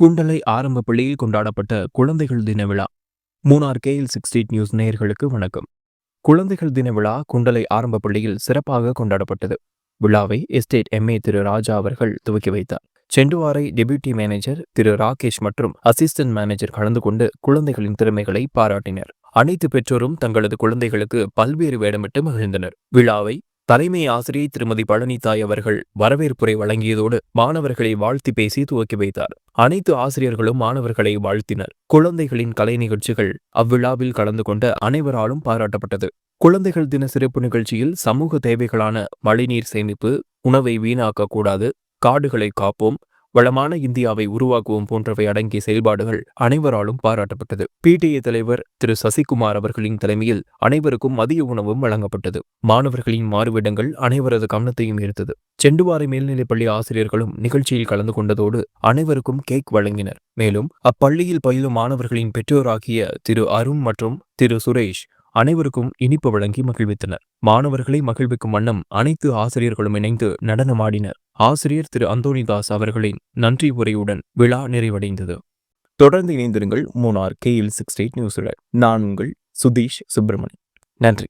குண்டலை ஆரம்ப பள்ளியில் கொண்டாடப்பட்ட குழந்தைகள் தின விழா. மூணார் கேஎல் சிக்ஸ்டி நியூஸ் நேயர்களுக்கு வணக்கம். குழந்தைகள் தின விழா குண்டலை ஆரம்ப பள்ளியில் சிறப்பாக கொண்டாடப்பட்டது. விழாவை எஸ்டேட் எம்ஏ திரு ராஜா அவர்கள் துவக்கி வைத்தார். செண்டுவாரை டெபியூட்டி மேனேஜர் திரு ராகேஷ் மற்றும் அசிஸ்டன்ட் மேனேஜர் கலந்து கொண்டு குழந்தைகளின் திறமைகளை பாராட்டினர். அனைத்து பெற்றோரும் தங்களது குழந்தைகளுக்கு பல்வேறு வேடமிட்டு மகிழ்ந்தனர். விழாவை தலைமை ஆசிரியை திருமதி பழனித்தாய் அவர்கள் வரவேற்புரை வழங்கியதோடு மாணவர்களை வாழ்த்தி பேசி துவக்கி வைத்தார். அனைத்து ஆசிரியர்களும் மாணவர்களை வாழ்த்தினர். குழந்தைகளின் கலை நிகழ்ச்சிகள் அவ்விழாவில் கலந்து கொண்ட அனைவராலும் பாராட்டப்பட்டது. குழந்தைகள் தின சிறப்பு நிகழ்ச்சியில் சமூக தேவைகளான மழைநீர் சேமிப்பு உணவை வீணாக்கக்கூடாது காடுகளை காப்போம் வளமான இந்தியாவை உருவாக்குவோம் போன்றவை அடங்கிய செயல்பாடுகள் அனைவராலும் பாராட்டப்பட்டது. பிடிஏ தலைவர் திரு. சசிகுமார் அவர்களின் தலைமையில் அனைவருக்கும் மதிய உணவும் வழங்கப்பட்டது. மாணவர்களின் மாறுவிடங்கள் அனைவரது கவனத்தையும் ஈர்த்தது. செண்டுவாரை மேல்நிலைப்பள்ளி ஆசிரியர்களும் நிகழ்ச்சியில் கலந்து கொண்டதோடு அனைவருக்கும் கேக் வழங்கினர். மேலும் அப்பள்ளியில் பயிலும் மாணவர்களின் பெற்றோராகிய திரு. அருண் மற்றும் திரு. சுரேஷ் அனைவருக்கும் இனிப்பு வழங்கி மகிழ்வித்தனர். மாணவர்களை மகிழ்விக்கும் வண்ணம் அனைத்து ஆசிரியர்களும் இணைந்து நடனமாடினர். ஆசிரியர் திரு அந்தோனிதாஸ் அவர்களின் நன்றி உரையுடன் விழா நிறைவடைந்தது. தொடர்ந்து இணைந்திருங்கள் மூணார் கேஎல் சிக்ஸ் எயிட் நியூஸுடன் நான் உங்கள் சுதீஷ் சுப்பிரமணி நன்றி.